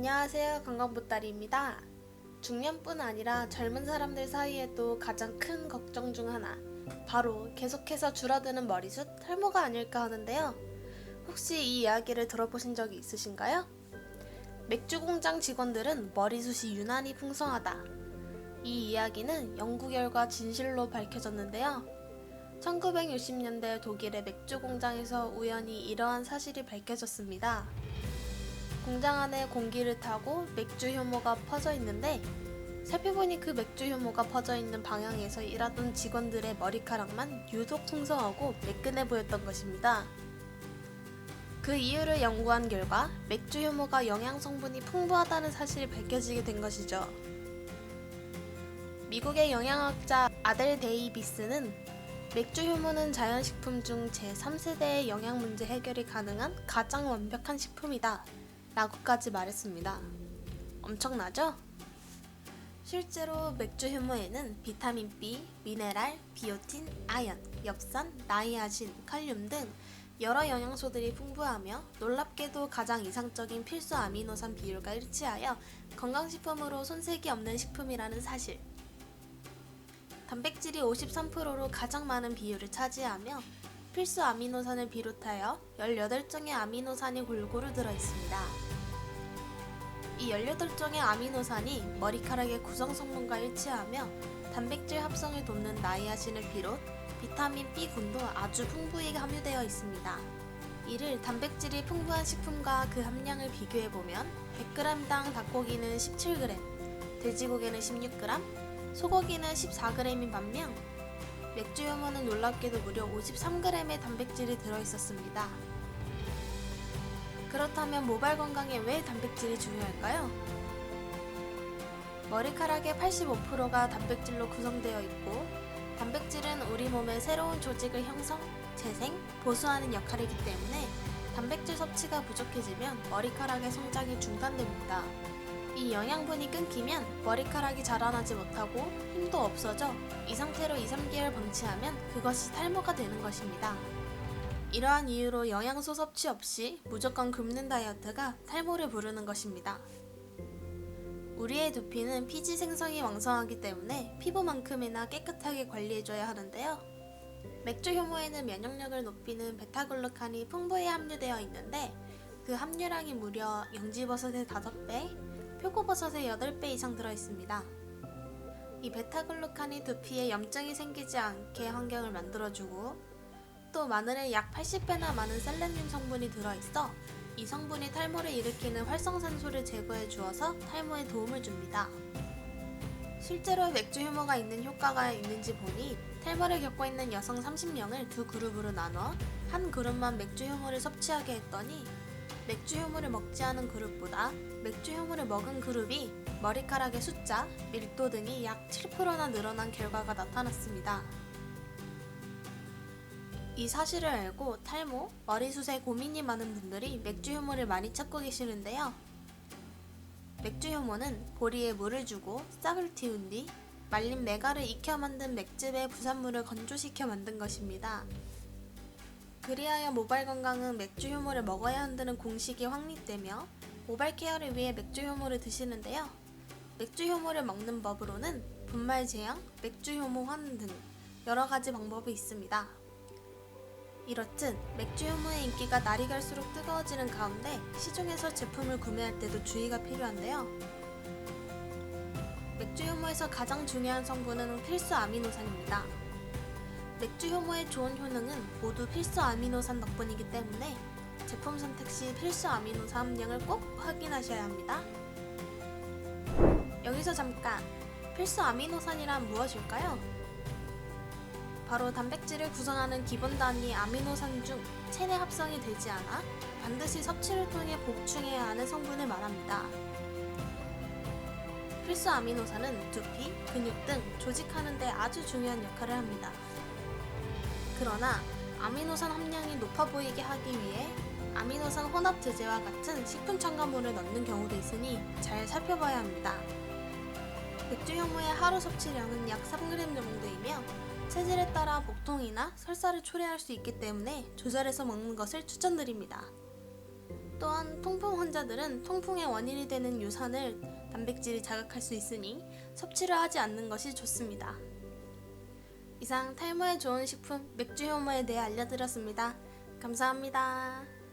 안녕하세요. 건강보따리입니다. 중년뿐 아니라 젊은 사람들 사이에도 가장 큰 걱정 중 하나. 바로 계속해서 줄어드는 머리숱, 탈모가 아닐까 하는데요. 혹시 이 이야기를 들어보신 적이 있으신가요? 맥주 공장 직원들은 머리숱이 유난히 풍성하다. 이 이야기는 연구 결과 진실로 밝혀졌는데요. 1960년대 독일의 맥주 공장에서 우연히 이러한 사실이 밝혀졌습니다. 공장 안에 공기를 타고 맥주 효모가 퍼져 있는데 살펴보니 그 맥주 효모가 퍼져 있는 방향에서 일하던 직원들의 머리카락만 유독 풍성하고 매끈해 보였던 것입니다. 그 이유를 연구한 결과 맥주 효모가 영양 성분이 풍부하다는 사실이 밝혀지게 된 것이죠. 미국의 영양학자 아델 데이비스는 맥주 효모는 자연식품 중 제3세대의 영양 문제 해결이 가능한 가장 완벽한 식품이다. 라고까지 말했습니다. 엄청나죠? 실제로 맥주 효모에는 비타민 B, 미네랄, 비오틴, 아연, 엽산, 나이아신, 칼륨 등 여러 영양소들이 풍부하며 놀랍게도 가장 이상적인 필수 아미노산 비율과 일치하여 건강식품으로 손색이 없는 식품이라는 사실. 단백질이 53%로 가장 많은 비율을 차지하며 필수 아미노산을 비롯하여 18종의 아미노산이 골고루 들어있습니다. 이 18종의 아미노산이 머리카락의 구성 성분과 일치하며 단백질 합성을 돕는 나이아신을 비롯 비타민 B군도 아주 풍부히 함유되어 있습니다. 이를 단백질이 풍부한 식품과 그 함량을 비교해보면 100g당 닭고기는 17g, 돼지고기는 16g, 소고기는 14g인 반면 맥주 효모는 놀랍게도 무려 53g의 단백질이 들어있었습니다. 그렇다면 모발 건강에 왜 단백질이 중요할까요? 머리카락의 85%가 단백질로 구성되어 있고, 단백질은 우리 몸의 새로운 조직을 형성, 재생, 보수하는 역할이기 때문에 단백질 섭취가 부족해지면 머리카락의 성장이 중단됩니다. 이 영양분이 끊기면 머리카락이 자라나지 못하고 힘도 없어져 이 상태로 2, 3개월 방치하면 그것이 탈모가 되는 것입니다. 이러한 이유로 영양소 섭취 없이 무조건 굶는 다이어트가 탈모를 부르는 것입니다. 우리의 두피는 피지 생성이 왕성하기 때문에 피부만큼이나 깨끗하게 관리해줘야 하는데요. 맥주 효모에는 면역력을 높이는 베타글루칸이 풍부히 함유되어 있는데 그 함유량이 무려 영지버섯의 5배, 표고버섯의 8배 이상 들어있습니다. 이 베타글루칸이 두피에 염증이 생기지 않게 환경을 만들어주고 또 마늘에 약 80배나 많은 셀레늄 성분이 들어있어 이 성분이 탈모를 일으키는 활성산소를 제거해 주어서 탈모에 도움을 줍니다. 실제로 맥주 효모가 있는 효과가 있는지 보니 탈모를 겪고 있는 여성 30명을 두 그룹으로 나눠 한 그룹만 맥주 효모를 섭취하게 했더니 맥주 효모를 먹지 않은 그룹보다 맥주 효모를 먹은 그룹이 머리카락의 숫자, 밀도 등이 약 7%나 늘어난 결과가 나타났습니다. 이 사실을 알고 탈모, 머리숱에 고민이 많은 분들이 맥주 효모를 많이 찾고 계시는데요. 맥주 효모는 보리에 물을 주고 싹을 틔운 뒤 말린 메가를 익혀 만든 맥즙에 부산물을 건조시켜 만든 것입니다. 그리하여 모발 건강은 맥주 효모를 먹어야 한다는 공식이 확립되며 모발 케어를 위해 맥주 효모를 드시는데요. 맥주 효모를 먹는 법으로는 분말 제형, 맥주 효모 환 등 여러 가지 방법이 있습니다. 이렇듯 맥주 효모의 인기가 날이 갈수록 뜨거워지는 가운데 시중에서 제품을 구매할 때도 주의가 필요한데요. 맥주 효모에서 가장 중요한 성분은 필수 아미노산입니다. 맥주 효모의 좋은 효능은 모두 필수 아미노산 덕분이기 때문에 제품 선택 시 필수 아미노산 함량을 꼭 확인하셔야 합니다. 여기서 잠깐 필수 아미노산이란 무엇일까요? 바로 단백질을 구성하는 기본 단위 아미노산 중 체내 합성이 되지 않아 반드시 섭취를 통해 복충해야 하는 성분을 말합니다. 필수 아미노산은 두피, 근육 등 조직하는 데 아주 중요한 역할을 합니다. 그러나 아미노산 함량이 높아 보이게 하기 위해 아미노산 혼합 제제와 같은 식품 첨가물을 넣는 경우도 있으니 잘 살펴봐야 합니다. 맥주 효모의 하루 섭취량은 약 3g 정도이며 체질에 따라 복통이나 설사를 초래할 수 있기 때문에 조절해서 먹는 것을 추천드립니다. 또한 통풍 환자들은 통풍의 원인이 되는 유산을 단백질이 자극할 수 있으니 섭취를 하지 않는 것이 좋습니다. 이상 탈모에 좋은 식품 맥주 효모에 대해 알려드렸습니다. 감사합니다.